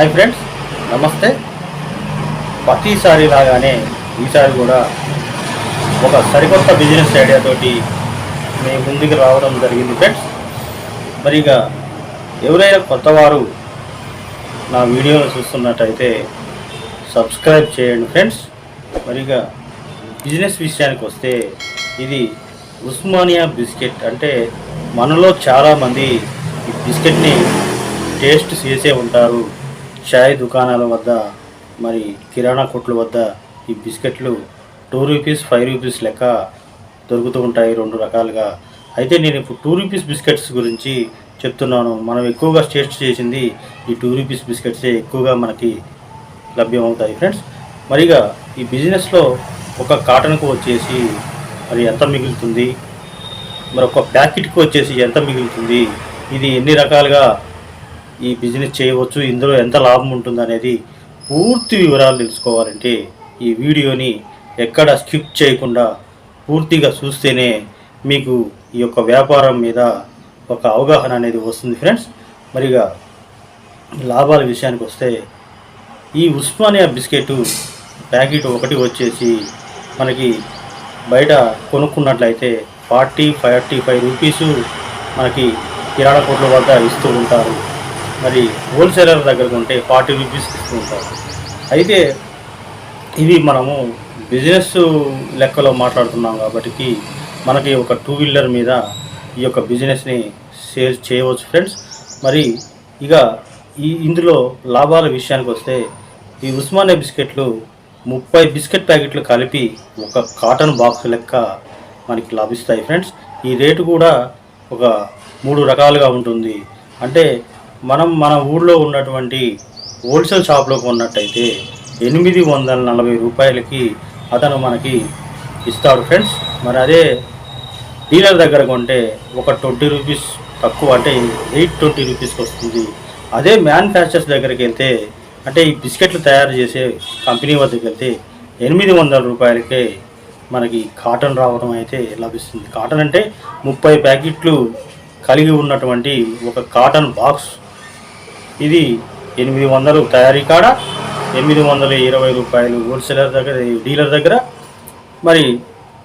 Hi friends నమస్తే. ప్రతిసారి లాగానే ఈసారి కూడా ఒక సరికొత్త బిజినెస్ ఐడియా తోటి మీ ముందుకు రావడం జరిగింది ఫ్రెండ్స్. మరి ఇక ఎవరైనా కొత్తవారు నా వీడియోను చూస్తున్నట్టయితే సబ్స్క్రైబ్ చేయండి ఫ్రెండ్స్. మరి ఇక బిజినెస్ విషయానికి వస్తే ఇది ఉస్మానియా బిస్కెట్ అంటే మనలో చాలామంది ఈ బిస్కెట్ని టేస్ట్ చేసే ఉంటారు. చాయ్ దుకాణాల వద్ద మరి కిరాణా కొట్ల వద్ద ఈ బిస్కెట్లు టూ రూపీస్ ఫైవ్ రూపీస్ లెక్క దొరుకుతూ ఉంటాయి రెండు రకాలుగా. అయితే నేను ఇప్పుడు టూ రూపీస్ బిస్కెట్స్ గురించి చెప్తున్నాను. మనం ఎక్కువగా టేస్ట్ చేసింది ఈ టూ రూపీస్ బిస్కెట్సే ఎక్కువగా మనకి లభ్యమవుతాయి ఫ్రెండ్స్. మరిగా ఈ బిజినెస్లో ఒక కాటన్కు వచ్చేసి మరి ఎంత మిగులుతుంది? మరి ఒక ప్యాకెట్కి వచ్చేసి ఎంత మిగులుతుంది? ఇది ఎన్ని రకాలుగా ఈ బిజినెస్ చేయవచ్చు ఇందులో ఎంత లాభం ఉంటుంది అనేది పూర్తి వివరాలు తెలుసుకోవాలంటే ఈ వీడియోని ఎక్కడ స్కిప్ చేయకుండా పూర్తిగా చూస్తేనే మీకు ఈ యొక్క వ్యాపారం మీద ఒక అవగాహన అనేది వస్తుంది ఫ్రెండ్స్. మరిగా లాభాల విషయానికి వస్తే ఈ ఉస్మానియా బిస్కెట్ ప్యాకెట్ ఒకటి వచ్చేసి మనకి బయట కొనుక్కున్నట్లయితే ఫార్టీ ఫార్టీ ఫైవ్ రూపీసు మనకి కిరాణా కొట్ల వద్ద ఇస్తూ ఉంటారు. మరి హోల్సేలర్ దగ్గర ఉంటే ఫార్టీ రూపీస్ ఇస్తూ ఉంటారు. అయితే ఇవి మనము బిజినెస్ లెక్కలో మాట్లాడుతున్నాం కాబట్టి మనకి ఒక టూ వీలర్ మీద ఈ యొక్క బిజినెస్ని సేల్ చేయవచ్చు ఫ్రెండ్స్. మరి ఇక ఈ ఇందులో లాభాల విషయానికి వస్తే ఈ ఉస్మానియా బిస్కెట్లు ముప్పై బిస్కెట్ ప్యాకెట్లు కలిపి ఒక కాటన్ బాక్స్ లెక్క మనకి లభిస్తాయి ఫ్రెండ్స్. ఈ రేటు కూడా ఒక మూడు రకాలుగా ఉంటుంది. అంటే మనం మన ఊళ్ళో ఉన్నటువంటి హోల్సేల్ షాప్లో కొన్నట్టయితే ఎనిమిది వందల నలభై రూపాయలకి అతను మనకి ఇస్తాడు ఫ్రెండ్స్. మరి అదే డీలర్ దగ్గర కొంటే ఒక ట్వంటీ రూపీస్ తక్కువ అంటే ఎయిట్ ట్వంటీ రూపీస్కి వస్తుంది. అదే మ్యానుఫ్యాక్చర్స్ దగ్గరికి వెళ్తే అంటే ఈ బిస్కెట్లు తయారు చేసే కంపెనీ వద్దకు వెళ్తే ఎనిమిది వందల రూపాయలకే మనకి కాటన్ రావడం అయితే లభిస్తుంది. కాటన్ అంటే ముప్పై ప్యాకెట్లు కలిగి ఉన్నటువంటి ఒక కాటన్ బాక్స్ ఇది ఎనిమిది వందలు తయారీ కాడ ఎనిమిది వందల ఇరవై రూపాయలు హోల్సేలర్ దగ్గర డీలర్ దగ్గర. మరి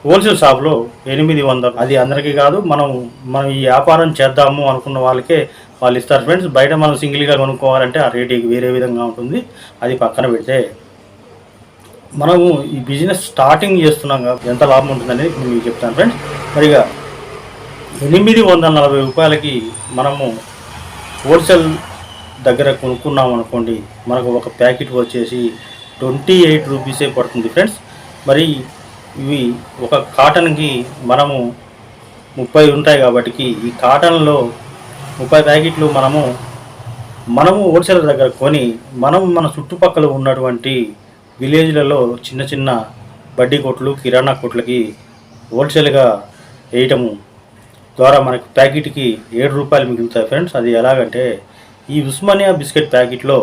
హోల్సేల్ షాప్లో ఎనిమిది వందలు. అది అందరికీ కాదు మనం మనం ఈ వ్యాపారం చేద్దాము అనుకున్న వాళ్ళకే వాళ్ళు ఇస్తారు. ఫ్రెండ్స్ బయట మనం సింగిల్గా కొనుక్కోవాలంటే ఆ రేట్ వేరే విధంగా ఉంటుంది. అది పక్కన పెడితే మనము ఈ బిజినెస్ స్టార్టింగ్ చేస్తున్నాం కాబట్టి ఎంత లాభం ఉంటుందనేది మీకు చెప్తాను ఫ్రెండ్స్. మరిగా ఎనిమిది వందల నలభై రూపాయలకి మనము హోల్సేల్ దగ్గర కొనుక్కున్నాం అనుకోండి మనకు ఒక ప్యాకెట్ వచ్చేసి ట్వంటీ ఎయిట్ రూపీసే పడుతుంది ఫ్రెండ్స్. మరి ఇవి ఒక కాటన్కి మనము ముప్పై ఉంటాయి కాబట్టి ఈ కాటన్లో ముప్పై ప్యాకెట్లు మనము మనము హోల్సేల్ దగ్గర కొని మనం మన చుట్టుపక్కల ఉన్నటువంటి విలేజ్లలో చిన్న చిన్న బడ్డీ కొట్లు కిరాణా కొట్లకి హోల్సేల్గా వేయటము ద్వారా మనకు ప్యాకెట్కి ఏడు రూపాయలు మిగులుతాయి ఫ్రెండ్స్. అది ఎలాగంటే ఈ ఉస్మానియా బిస్కెట్ ప్యాకెట్లో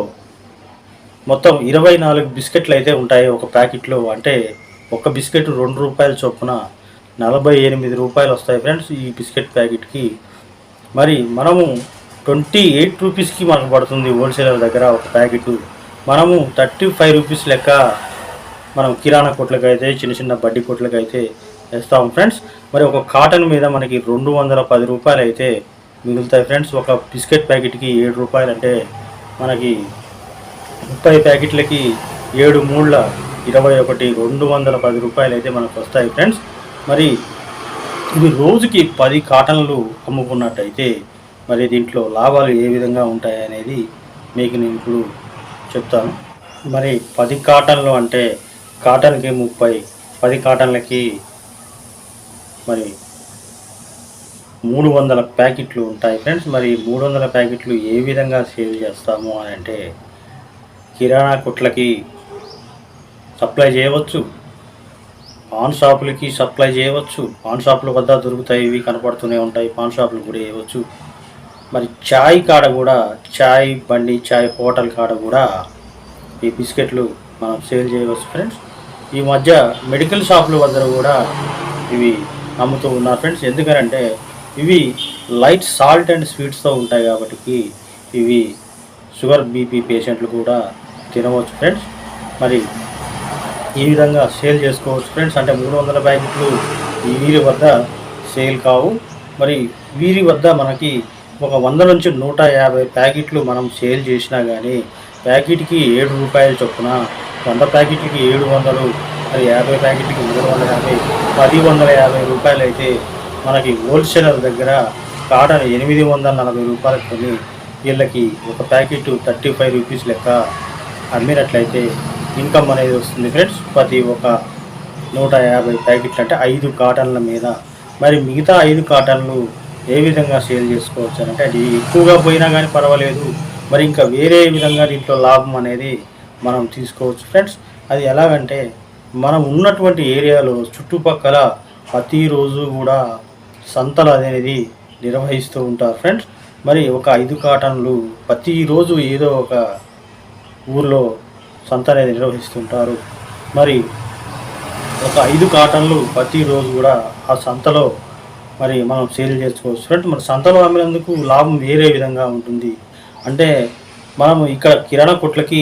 మొత్తం ఇరవై నాలుగు బిస్కెట్లు అయితే ఉంటాయి. ఒక ప్యాకెట్లో అంటే ఒక బిస్కెట్ రెండు రూపాయల చొప్పున నలభై ఎనిమిది రూపాయలు వస్తాయి ఫ్రెండ్స్ ఈ బిస్కెట్ ప్యాకెట్కి. మరి మనము ట్వంటీ ఎయిట్ రూపీస్కి మనకు పడుతుంది హోల్సేలర్ దగ్గర ఒక ప్యాకెట్. మనము థర్టీ ఫైవ్ రూపీస్ లెక్క మనం కిరాణా కొట్లకు అయితే చిన్న చిన్న బడ్డీ కొట్లకు అయితే వేస్తాం ఫ్రెండ్స్. మరి ఒక కాటన్ మీద మనకి రెండు వందల పది రూపాయలు అయితే మిగులుతాయి ఫ్రెండ్స్. ఒక బిస్కెట్ ప్యాకెట్కి ఏడు రూపాయలు అంటే మనకి ముప్పై ప్యాకెట్లకి ఏడు మూడుల ఇరవై ఒకటి రెండు వందల పది రూపాయలు అయితే మనకు వస్తాయి ఫ్రెండ్స్. మరి ఇది రోజుకి పది కాటన్లు అమ్ముకున్నట్టయితే మరి దీంట్లో లాభాలు ఏ విధంగా ఉంటాయి అనేది మీకు నేను ఇప్పుడు చెప్తాను. మరి పది కాటన్లు అంటే కాటన్కి ముప్పై పది కాటన్లకి మరి మూడు వందల ప్యాకెట్లు ఉంటాయి ఫ్రెండ్స్. మరి మూడు వందల ప్యాకెట్లు ఏ విధంగా సేల్ చేస్తాము అని అంటే కిరాణా కొట్లకి సప్లై చేయవచ్చు పాన్ షాపులకి సప్లై చేయవచ్చు పాన్ షాపుల వద్ద దొరుకుతాయి ఇవి కనపడుతూనే ఉంటాయి పాన్ షాపులు కూడా వేయవచ్చు. మరి చాయ్ కాడ కూడా చాయ్ బండి చాయ్ హోటల్ కాడ కూడా ఈ బిస్కెట్లు మనం సేల్ చేయవచ్చు ఫ్రెండ్స్. ఈ మధ్య మెడికల్ షాపుల వద్ద కూడా ఇవి అమ్ముతూ ఉన్నారు ఫ్రెండ్స్. ఎందుకనంటే ఇవి లైట్ సాల్ట్ అండ్ స్వీట్స్తో ఉంటాయి కాబట్టి ఇవి షుగర్ బీపీ పేషెంట్లు కూడా తినవచ్చు ఫ్రెండ్స్. మరి ఈ విధంగా సేల్ చేసుకోవచ్చు ఫ్రెండ్స్. అంటే మూడు వందల ప్యాకెట్లు వీరి వద్ద సేల్ కావు. మరి వీరి వద్ద మనకి ఒక వంద నుంచి నూట యాభై ప్యాకెట్లు మనం సేల్ చేసినా కానీ ప్యాకెట్కి ఏడు రూపాయలు చొప్పున వంద ప్యాకెట్కి ఏడు వందలు మరి యాభై ప్యాకెట్కి మూడు వందల యాభై పది వందల యాభై రూపాయలు అయితే మనకి హోల్సేలర్ దగ్గర కాటన్ ఎనిమిది వందల నలభై రూపాయలకు కొని వీళ్ళకి ఒక ప్యాకెట్ థర్టీ ఫైవ్ రూపీస్ లెక్క అమ్మినట్లయితే ఇన్కమ్ అనేది వస్తుంది ఫ్రెండ్స్ ప్రతి ఒక నూట యాభై ప్యాకెట్లు అంటే ఐదు కాటన్ల మీద. మరి మిగతా ఐదు కాటన్లు ఏ విధంగా సేల్ చేసుకోవచ్చు అంటే అది ఎక్కువగా పోయినా కానీ పర్వాలేదు. మరి ఇంకా వేరే విధంగా దీంట్లో లాభం అనేది మనం తీసుకోవచ్చు ఫ్రెండ్స్ అది ఎలాగంటే మనం ఉన్నటువంటి ఏరియాలో చుట్టుపక్కల ప్రతిరోజు కూడా సంతలు అనేది నిర్వహిస్తూ ఉంటారు ఫ్రెండ్స్. మరి ఒక ఐదు కాటన్లు ప్రతిరోజు ఏదో ఒక ఊర్లో సంత అనేది నిర్వహిస్తుంటారు మరి ఒక ఐదు కాటన్లు ప్రతిరోజు కూడా ఆ సంతలో మరి మనం సేల్ చేసుకోవచ్చు ఫ్రెండ్ మరి సంతలో అమ్మినందుకు లాభం వేరే విధంగా ఉంటుంది. అంటే మనము ఇక్కడ కిరాణా కొట్లకి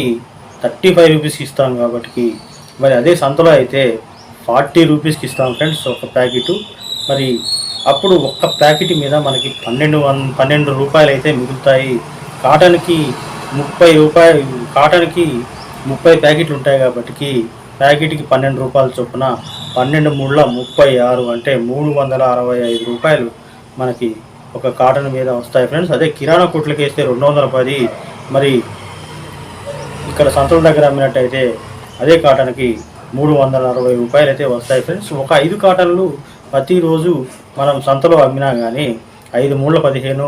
థర్టీ ఫైవ్ రూపీస్కి ఇస్తాం కాబట్టి మరి అదే సంతలో అయితే ఫార్టీ రూపీస్కి ఇస్తాం ఫ్రెండ్స్ ఒక ప్యాకెట్. మరి అప్పుడు ఒక్క ప్యాకెట్ మీద మనకి పన్నెండు వన్ పన్నెండు రూపాయలు అయితే మిగులుతాయి. కాటన్కి ముప్పై రూపాయలు కాటన్కి ముప్పై ప్యాకెట్లు ఉంటాయి కాబట్టి ప్యాకెట్కి పన్నెండు రూపాయల చొప్పున పన్నెండు మూడుల ముప్పై ఆరు అంటే మూడు వందల అరవై ఐదు రూపాయలు మనకి ఒక కాటన్ మీద వస్తాయి ఫ్రెండ్స్. అదే కిరాణా కొట్లకి వేస్తే రెండు వందల పది. మరి ఇక్కడ సంతల దగ్గర అమ్మినట్టయితే అదే కాటన్కి మూడు వందల అరవై రూపాయలు అయితే వస్తాయి ఫ్రెండ్స్. ఒక ఐదు కాటన్లు ప్రతిరోజు మనం సంతలో అమ్మినా కానీ ఐదు మూడుల పదిహేను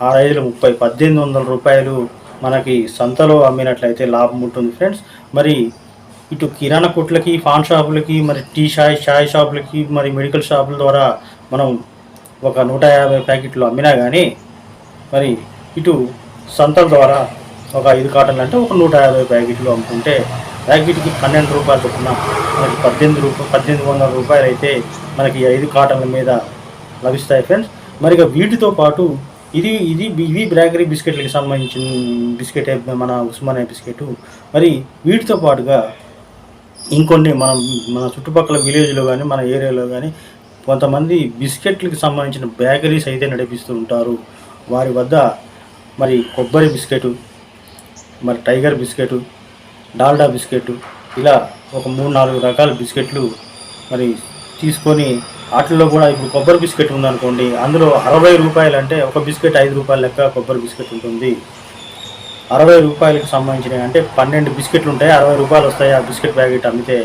ఆరు ఐదుల ముప్పై పద్దెనిమిది వందల రూపాయలు మనకి సంతలో అమ్మినట్లయితే లాభం ఉంటుంది ఫ్రెండ్స్. మరి ఇటు కిరాణా కొట్లకి పాన్ షాపులకి మరి టీ షాయ్ షాయ్ షాపులకి మరి మెడికల్ షాపుల ద్వారా మనం ఒక నూట యాభై ప్యాకెట్లు అమ్మినా కానీ మరి ఇటు సంతల ద్వారా ఒక ఐదు కాటన్లు అంటే ఒక నూట యాభై ప్యాకెట్లు అమ్ముకుంటే ప్యాకెట్కి పన్నెండు రూపాయలు చొప్పున మనకి పద్దెనిమిది రూపాయలు పద్దెనిమిది వందల రూపాయలు అయితే మనకి ఐదు కాటన్ల మీద లభిస్తాయి ఫ్రెండ్స్ మరి ఇక వీటితో పాటు ఇది ఇది ఇవి బ్రాగరీ బిస్కెట్లకి సంబంధించిన బిస్కెట్ మన ఉస్మానియా బిస్కెట్. మరి వీటితో పాటుగా ఇంకొన్ని మనం మన చుట్టుపక్కల విలేజ్లో కానీ మన ఏరియాలో కానీ కొంతమంది బిస్కెట్లకు సంబంధించిన బేకరీస్ అయితే నడిపిస్తూ ఉంటారు. వారి వద్ద మరి కొబ్బరి బిస్కెట్ మరి టైగర్ బిస్కెట్ డాల్డా బిస్కెట్ ఇలా ఒక మూడు నాలుగు రకాల బిస్కెట్లు మరి తీసుకొని వాటిల్లో కూడా ఇప్పుడు కొబ్బరి బిస్కెట్ ఉందనుకోండి అందులో అరవై రూపాయలు అంటే ఒక బిస్కెట్ ఐదు రూపాయల లెక్క కొబ్బరి బిస్కెట్ ఉంటుంది. అరవై రూపాయలకు సంబంధించినవి అంటే పన్నెండు బిస్కెట్లు ఉంటాయి అరవై రూపాయలు వస్తాయి ఆ బిస్కెట్ ప్యాకెట్ అమ్మితే.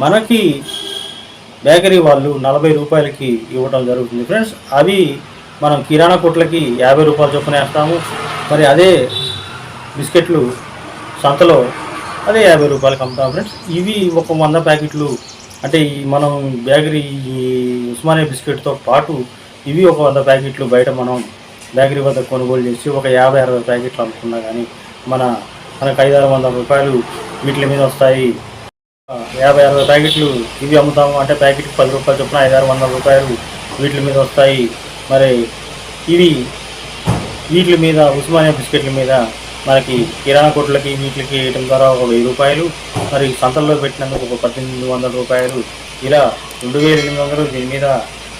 మనకి బేకరీ వాళ్ళు నలభై రూపాయలకి ఇవ్వడం జరుగుతుంది. ఫ్రెండ్స్ అవి మనం కిరాణా కొట్లకి యాభై రూపాయలు చొప్పున వేస్తాము. మరి అదే బిస్కెట్లు సంతలో అదే యాభై రూపాయలకి అమ్ముతాం ఫ్రెండ్స్ ఇవి ఒక వంద ప్యాకెట్లు అంటే ఈ మనం బేకరీ ఉస్మానియా బిస్కెట్తో పాటు ఇవి ఒక వంద ప్యాకెట్లు బయట మనం బేకరీ వద్ద కొనుగోలు చేసి ఒక యాభై అరవై ప్యాకెట్లు అనుకున్నా కానీ మన మనకు ఐదు ఆరు వందల రూపాయలు వీటి మీద వస్తాయి. యాభై అరవై ప్యాకెట్లు ఇవి అమ్ముతాము అంటే ప్యాకెట్కి పది రూపాయలు చొప్పున ఐదు ఆరు వందల రూపాయలు వీటి మీద వస్తాయి. మరి ఇవి వీటి మీద ఉస్మానియా బిస్కెట్ల మీద మనకి కిరాణా కొట్లకి వీటికి వేయటం ద్వారా ఒక వెయ్యి రూపాయలు మరి సంతల్లో పెట్టినందుకు ఒక పద్దెనిమిది వందల రూపాయలు ఇలా రెండు వేల ఎనిమిది వందలు దీని మీద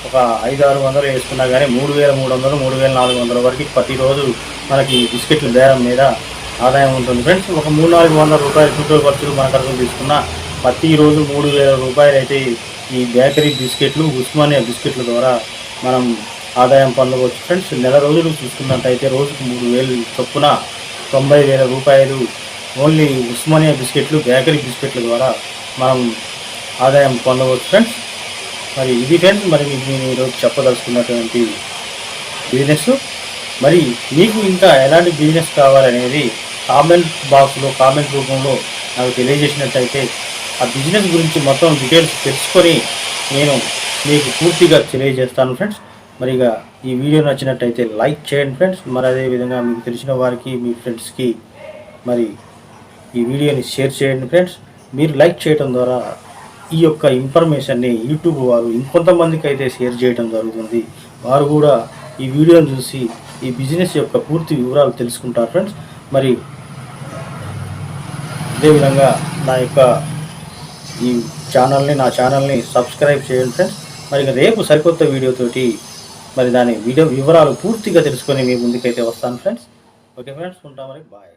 ఒక ఐదు ఆరు వందలు వేసుకున్నా కానీ మూడు వేల మూడు వందలు మూడు వేల నాలుగు వందల వరకు ప్రతిరోజు మనకి బిస్కెట్ల బేరం మీద ఆదాయం ఉంటుంది. ఫ్రెండ్స్ ఒక మూడు నాలుగు వందల రూపాయలు పెట్రోల్ ఖర్చులు మన ఖర్చులు తీసుకున్న ప్రతిరోజు మూడు వేల రూపాయలు అయితే ఈ బేకరీ బిస్కెట్లు ఉస్మానియా బిస్కెట్ల ద్వారా మనం ఆదాయం పొందవచ్చు. ఫ్రెండ్స్ నెల రోజులు చూసుకున్నట్టయితే రోజుకు మూడు వేలు చొప్పున తొంభై వేల రూపాయలు ఓన్లీ ఉస్మానియా బిస్కెట్లు బేకరీ బిస్కెట్ల ద్వారా మనం ఆదాయం పొందవచ్చు ఫ్రెండ్స్ మరి ఇది ఫ్రెండ్స్ మరి నేను ఈరోజు చెప్పదలుచుకున్నటువంటి బిజినెస్ మరి మీకు ఇంకా ఎలాంటి బిజినెస్ కావాలనేది కామెంట్ బాక్స్లో కామెంట్ రూపంలో నాకు తెలియజేసినట్టయితే ఆ బిజినెస్ గురించి మొత్తం డీటెయిల్స్ తెలుసుకొని నేను మీకు పూర్తిగా తెలియజేస్తాను ఫ్రెండ్స్ మరి ఇక ఈ వీడియో నచ్చినట్టయితే లైక్ చేయండి ఫ్రెండ్స్ మరి అదేవిధంగా మీకు తెలిసిన వారికి మీ ఫ్రెండ్స్కి మరి ఈ వీడియోని షేర్ చేయండి ఫ్రెండ్స్ మీరు లైక్ చేయడం ద్వారా ఈ యొక్క ఇన్ఫర్మేషన్ని యూట్యూబ్ వారు ఇంకొంతమందికి అయితే షేర్ చేయడం జరుగుతుంది. వారు కూడా ఈ వీడియోని చూసి ఈ బిజినెస్ యొక్క పూర్తి వివరాలు తెలుసుకుంటారు ఫ్రెండ్స్ మరి అదేవిధంగా నా యొక్క ఈ ఛానల్ని నా ఛానల్ని సబ్స్క్రైబ్ చేయండి ఫ్రెండ్స్ మరి ఇక రేపు సరికొత్త వీడియోతోటి మరి దాని వీడియో వివరాలు పూర్తిగా తెలుసుకొని మీ ముందుకైతే వస్తాను ఫ్రెండ్స్ ఓకే ఫ్రెండ్స్ ఉంటాం మరి బాయ్